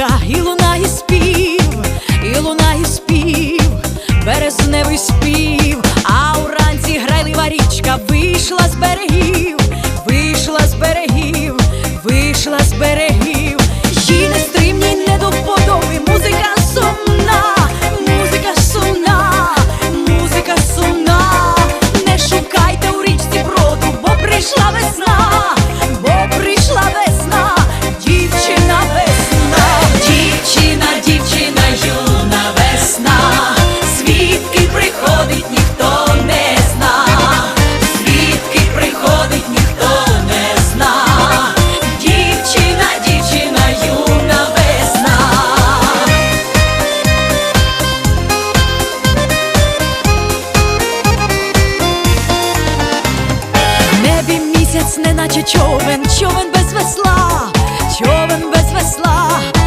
carro нас, неначе човен, човен без весла, човен без весла.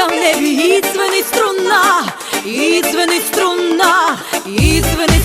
Музика в дзвенить струна, і дзвенить струна, і дзвенить